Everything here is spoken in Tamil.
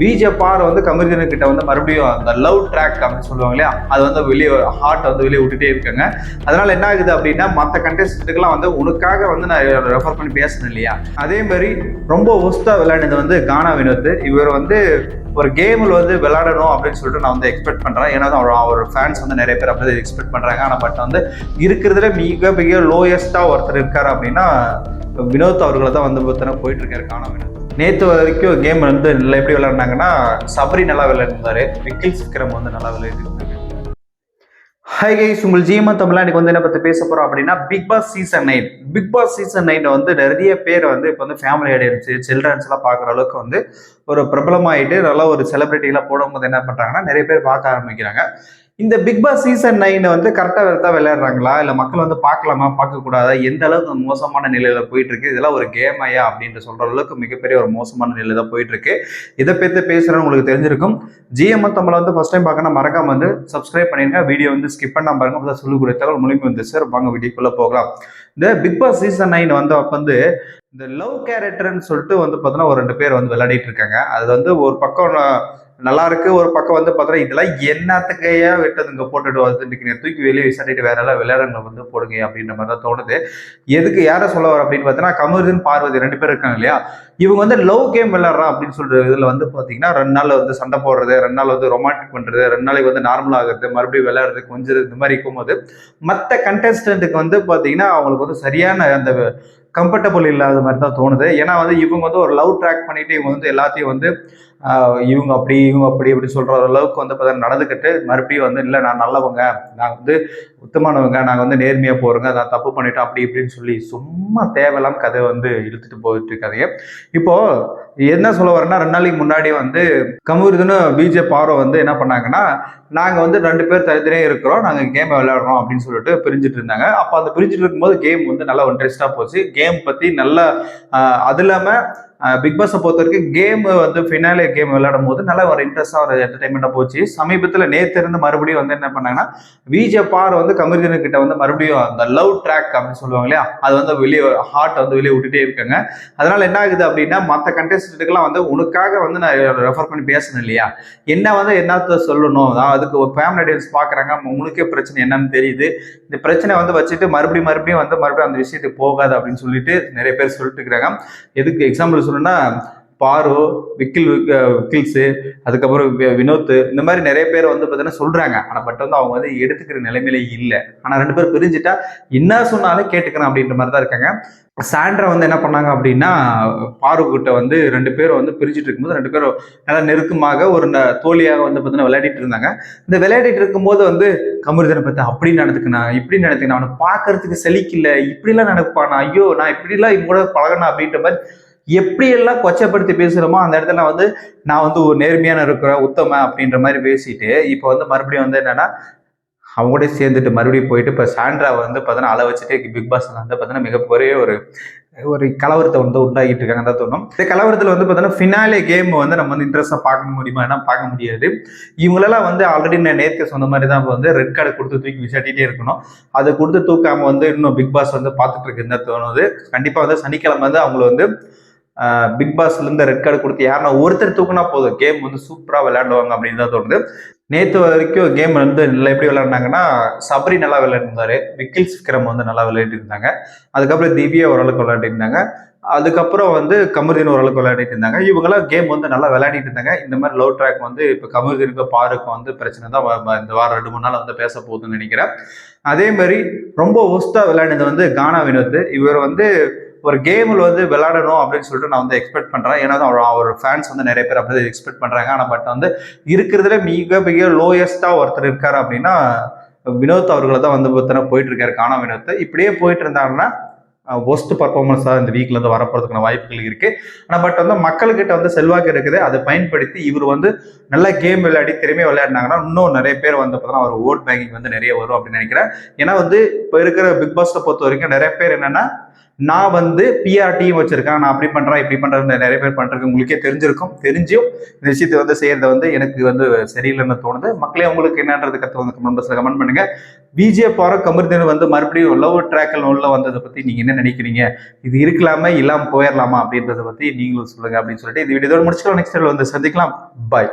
பிஜேபார் வந்து கமர்ஜினு கிட்ட வந்து மறுபடியும் அந்த லவ் ட்ராக் அப்படின்னு சொல்லுவாங்க இல்லையா? அது வந்து வெளியே ஹார்ட் வந்து வெளியே விட்டுட்டே இருக்காங்க. அதனால என்ன ஆகுது அப்படின்னா மற்ற கண்டெஸ்ட்டுக்கெல்லாம் வந்து உனக்காக வந்து நான் ரெஃபர் பண்ணி பேசணும் இல்லையா? அதே மாதிரி ரொம்ப ஒஸ்டா விளையாடுனது வந்து கானா வினோத். இவர் வந்து ஒரு கேமில் வந்து விளையாடணும் அப்படின்னு சொல்லிட்டு நான் வந்து எக்ஸ்பெக்ட் பண்ணுறேன் ஏன்னா அவர் அவர் ஃபேன்ஸ் வந்து நிறைய பேர் அப்படி எக்ஸ்பெக்ட் பண்ணுறாங்க ஆனால் பட் வந்து இருக்கிறதுல மிக மிக லோயஸ்ட்டாக ஒருத்தர் இருக்கார் அப்படின்னா வினோத் அவர்களை தான் வந்து பார்த்தோன்னா போயிட்டு இருக்காரு கானா வினோத். நேற்று வரைக்கும் கேம் வந்து நல்லா எப்படி விளையாடினாங்கன்னா சபரி நல்லா விளையாடிருந்தாரு. விக்கில் சிக்கரம் வந்து நல்லா விளையாடிருந்தாங்க ஹை கைஸ் உங்கள் ஜிஎம்ஆ தமிழா இன்னைக்கு வந்து என்ன பற்றி பேச போகிறோம் அப்படின்னா Bigg Boss season nine Bigg Boss season nine வந்து நிறைய பேர் வந்து இப்போ வந்து ஃபேமிலி ஆடியன்ஸ் சில்ட்ரன்ஸ் எல்லாம் பார்க்குற அளவுக்கு வந்து ஒரு பிரபலமாயிட்டு நல்லா ஒரு செலிபிரிட்டிலாம் போடும்போது என்ன பண்ணுறாங்கன்னா நிறைய பேர் பார்க்க ஆரம்பிக்கிறாங்க. இந்த பிக் பாஸ் சீசன் நைன் வந்து கரெக்டாக தான் விளையாடுறாங்களா? இல்லை மக்கள் வந்து பார்க்கலாமா? பார்க்கக்கூடாதா? எந்த அளவுக்கு மோசமான நிலையில போயிட்டு இருக்கு இதெல்லாம் ஒரு கேம் ஐயா? அப்படின்ட்டு சொல்ற அளவுக்கு மிகப்பெரிய ஒரு மோசமான நிலையில தான் போயிட்டு இருக்கு இதை பற்றி பேசுகிறேன் உங்களுக்கு தெரிஞ்சிருக்கும். ஜிஎம் தமிழ் வந்து ஃபர்ஸ்ட் டைம் பார்க்கணும் மறக்காம வந்து சப்ஸ்கிரைப் பண்ணிருங்க. வீடியோ வந்து ஸ்கிப் பண்ணாம பாருங்க. அப்பதான் சொல்லி கொடுத்த தகவல் வந்து சார் வாங்க வீடியோக்குள்ள போகலாம். இந்த பிக் பாஸ் சீசன் நைன் வந்து அப்ப வந்து இந்த லவ் கேரக்டர்னு சொல்லிட்டு வந்து பார்த்தோன்னா ஒரு ரெண்டு பேர் வந்து விளையாடிட்டு இருக்காங்க. அது வந்து ஒரு பக்கம் நல்லா இருக்கு. ஒரு பக்கம் வந்து பார்த்தோன்னா இதெல்லாம் என்னத்துக்கையா விட்டதுங்க போட்டுட்டு வந்து தூக்கி வெளியே விசாரிட்டு வேற எல்லாம் விளையாடுங்க வந்து போடுங்க அப்படின்ற மாதிரி தான் தோணுது. எதுக்கு யாரை சொல்ல வர அப்படின்னு பார்த்தீங்கன்னா கமருதீன் பார்வதி ரெண்டு பேர் இருக்காங்க இல்லையா? இவங்க வந்து லவ் கேம் விளாட்றா அப்படின்னு சொல்ற இதுல வந்து பாத்தீங்கன்னா ரெண்டு நாள் வந்து சண்டை போடுறது ரெண்டு நாள் வந்து ரொமான்டிக் பண்றது ரெண்டு நாளைக்கு வந்து நார்மல் ஆகுறது மறுபடியும் விளையாடுறது கொஞ்சம் இந்த மாதிரி இருக்கும்போது மற்ற கண்டெஸ்டன்ட்டுக்கு வந்து பாத்தீங்கன்னா அவங்களுக்கு வந்து சரியான அந்த கம்ஃபர்டபுள் இல்லாத மாதிரி தான் தோணுது. ஏன்னா வந்து இவங்க வந்து ஒரு லவ் ட்ராக் பண்ணிட்டு இவங்க வந்து எல்லாத்தையும் வந்து இவங்க அப்படி இவங்க அப்படி இப்படி சொல்ற அளவுக்கு வந்து பார்த்தா நடந்துக்கிட்டு மறுபடியும் வந்து இல்லை நான் நல்லவங்க. நான் வந்து உத்தமானவங்க நாங்கள் வந்து நேர்மையாக போகிறோங்க அதான் தப்பு பண்ணிட்டோம் அப்படி இப்படின்னு சொல்லி சும்மா தேவையில்லாம கதை வந்து இழுத்துட்டு போயிட்டு இருக்காதீங்க. இப்போ என்ன சொல்ல வரேன்னா ரெண்டு நாளைக்கு முன்னாடி வந்து கமுருதுன்னு பிஜே பாரோ வந்து என்ன பண்ணாங்கன்னா நாங்கள் வந்து ரெண்டு பேர் தனித்தனியே இருக்கிறோம் நாங்கள் கேம் விளையாடுறோம் அப்படின்னு சொல்லிட்டு பிரிஞ்சுட்டு இருந்தாங்க. அப்போ அந்த பிரிஞ்சுட்டு இருக்கும்போது கேம் வந்து நல்லா இன்ட்ரெஸ்டாக போச்சு. கேம் பற்றி நல்லா அது இல்லாமல் பிக் பாஸை பொறுத்த வரைக்கும் கேம் வந்து ஃபினாலே கேம் விளையாடும் போது நல்ல ஒரு இன்ட்ரெஸ்டாக ஒரு என்டர்டைன்மெண்ட்டாக போச்சு. சமீபத்தில் நேற்று இருந்து மறுபடியும் வந்து என்ன பண்ணாங்கன்னா விஜே பார் வந்து கமர்ஜினு கிட்ட வந்து மறுபடியும் அந்த லவ் ட்ராக் அப்படின்னு சொல்லுவாங்க இல்லையா அது வந்து வெளியே ஹார்ட் வந்து வெளியே விட்டுட்டே இருக்காங்க. அதனால என்ன ஆகுது அப்படின்னா மற்ற கண்டெஸ்டன்ட்டுக்கெல்லாம் வந்து உனக்காக வந்து நான் ரெஃபர் பண்ணி பேசணும் இல்லையா என்ன வந்து என்னத்த சொல்லணும்? அதுக்கு ஒரு ஃபேமிலி ஆடியன்ஸ் பார்க்குறாங்க உங்களுக்கே பிரச்சனை என்னன்னு தெரியுது. இந்த பிரச்சனை வந்து வச்சுட்டு மறுபடியும் மறுபடியும் வந்து மறுபடியும் அந்த விஷயத்துக்கு போகாது அப்படின்னு சொல்லிட்டு நிறைய பேர் சொல்லிட்டு இருக்கிறாங்க எதுக்கு எக்ஸாம்பிள் சொல்லணும்னா பாரு விக்கில் விக்கில்ஸு அதுக்கப்புறம் வி- வினோத் இந்த மாதிரி நிறைய பேர் வந்து பார்த்தீங்கன்னா சொல்கிறாங்க ஆனால் பட் வந்து அவங்க வந்து எடுத்துக்கிற நிலைமையிலே இல்லை. ஆனால் ரெண்டு பேர் பிரிஞ்சுட்டா என்ன சொன்னாலும் கேட்டுக்கிறேன் அப்படின்ற மாதிரி தான் இருக்காங்க. சாண்ட்ரா வந்து என்ன பண்ணாங்க அப்படின்னா பாருக்கிட்ட வந்து ரெண்டு பேரும் வந்து பிரிச்சுட்டு இருக்கும்போது ரெண்டு பேரும் நல்லா நெருக்கமாக ஒரு ந- தோழியாக வந்து பார்த்தீங்கன்னா விளையாடிட்டு இருந்தாங்க. இந்த விளையாடிட்டு இருக்கும்போது வந்து கமருதனை பத்தி அப்படி நடந்துக்கினான் இப்படி நடந்துக்கினான் அவனை பார்க்கறதுக்கு செலிக்கல இப்படிலாம் நடப்பானா ஐயோ நான் இப்படிலாம் இவங்க கூட பழகணும் அப்படின்ற மாதிரி எப்படியெல்லாம் கொச்சப்படுத்தி பேசுகிறோமோ அந்த இடத்துல வந்து நான் வந்து ஒரு நேர்மையான இருக்கிறேன் உத்தம அப்படின்ற மாதிரி பேசிட்டு இப்போ வந்து மறுபடியும் வந்து என்னன்னா அவங்க கூட சேர்ந்துட்டு மறுபடியும் போயிட்டு இப்போ சாண்ட்ரா வந்து பார்த்தோன்னா அள வச்சுட்டு பிக் பாஸ் வந்து பார்த்தீங்கன்னா மிகப்பெரிய ஒரு ஒரு கலவரத்தை வந்து உண்டாகிட்டு இருக்காங்க தான் தோணும். இந்த கலவரத்தில் வந்து பார்த்தோன்னா ஃபினாலே கேம் வந்து நம்ம வந்து இன்ட்ரெஸ்டாக பார்க்க முடியுமா என்ன பார்க்க முடியாது. இவங்களெல்லாம் வந்து ஆல்ரெடி நான் நேற்று சொன்ன மாதிரி தான் வந்து ரெட் கார்டு கொடுத்து தூக்கி விசாட்டிகிட்டே இருக்கணும். அதை கொடுத்து தூக்காமல் வந்து இன்னும் பிக் பாஸ் வந்து பார்த்துட்டு இருக்குன்னு தோணுது. கண்டிப்பாக வந்து சனிக்கிழமை வந்து அவங்கள வந்து பிக் பாஸ்லேருந்து ரெட் கார்டு கொடுத்து யாருன்னா ஒருத்தர் தூக்குனா போதும். கேம் வந்து சூப்பராக விளையாடுவாங்க அப்படின்னு தான் தோணுது. நேற்று வரைக்கும் கேம் வந்து நல்லா எப்படி விளையாடினாங்கன்னா சபரி நல்லா விளையாடிருந்தாரு. விக்கில் விக்ரம் வந்து நல்லா விளையாடிட்டு இருந்தாங்க. அதுக்கப்புறம் திவ்யா ஓரளவுக்கு விளையாடிட்டு இருந்தாங்க. அதுக்கப்புறம் வந்து கமருதீன் ஓரளவுக்கு விளையாடிட்டு இருந்தாங்க. இவங்கெல்லாம் கேம் வந்து நல்லா விளையாடிட்டு இருந்தாங்க. இந்த மாதிரி லோ ட்ராக் வந்து இப்போ கமருதீனுக்கு பாருக்கும் வந்து பிரச்சனை தான். இந்த வாரம் ரெண்டு மூணு நாள் வந்து பேச போகுதுன்னு நினைக்கிறேன். அதே மாதிரி ரொம்ப ஒஸ்டா விளையாடினது வந்து கானா வினோத். இவர் வந்து ஒரு கேமில் வந்து விளையாடணும் அப்படின்னு சொல்லிட்டு நான் வந்து எக்ஸ்பெக்ட் பண்ணுறேன் ஏன்னா அவர் அவர் ஃபேன்ஸ் வந்து நிறைய பேர் அப்படி எக்ஸ்பெக்ட் பண்ணுறாங்க ஆனால் பட் வந்து இருக்கிறதுல மிக மிக லோயஸ்ட்டாக ஒருத்தர் இருக்கார் அப்படின்னா வினோத் அவர்களை தான் வந்து பார்த்தீங்கன்னா போயிட்டு இருக்காரு. காணா வினோத். இப்படியே போயிட்டு இருந்தாங்கன்னா ஒஸ்ட் பர்ஃபார்மன்ஸாக இந்த வீக்கில் வந்து வரப்போறதுக்கான வாய்ப்புகள் இருக்கு. ஆனால் பட் வந்து மக்கள்கிட்ட வந்து செல்வாக்கு இருக்குது. அதை பயன்படுத்தி இவர் வந்து நல்லா கேம் விளையாடி திறமையாக விளையாடினாங்கன்னா இன்னும் நிறைய பேர் வந்து பார்த்தோன்னா அவர் ஓட் பேங்கிங் வந்து நிறைய வரும் அப்படின்னு நினைக்கிறேன். ஏன்னா வந்து இப்போ இருக்கிற பிக் பாஸை பொறுத்த வரைக்கும் நிறைய பேர் என்னன்னா நான் வந்து பிஆர் வச்சிருக்கேன். நான் அப்படி பண்றேன் இப்படி பண்றேன் நிறைய பேர் பண்றேன் உங்களுக்கே தெரிஞ்சிருக்கும் தெரிஞ்சும் இந்த விஷயத்தை வந்து செய்யறது வந்து எனக்கு வந்து சரியில்லைன்னு தோணுது. மக்களே உங்களுக்கு என்னன்றது கற்று வந்து கமெண்ட் பாக்ஸ்ல கமெண்ட் பண்ணுங்க. பிஜேபி போற கமிர்தன் வந்து மறுபடியும் லவ் ட்ராக்கில் உள்ள வந்ததை பத்தி நீங்க என்ன நினைக்கிறீங்க? இது இருக்கலாமா இல்லாம போயிடலாமா அப்படின்றத பத்தி நீங்களும் சொல்லுங்க அப்படின்னு சொல்லிட்டு இந்த வீடியோ முடிச்சுக்கலாம். நெக்ஸ்ட் வந்து சந்திக்கலாம். பாய்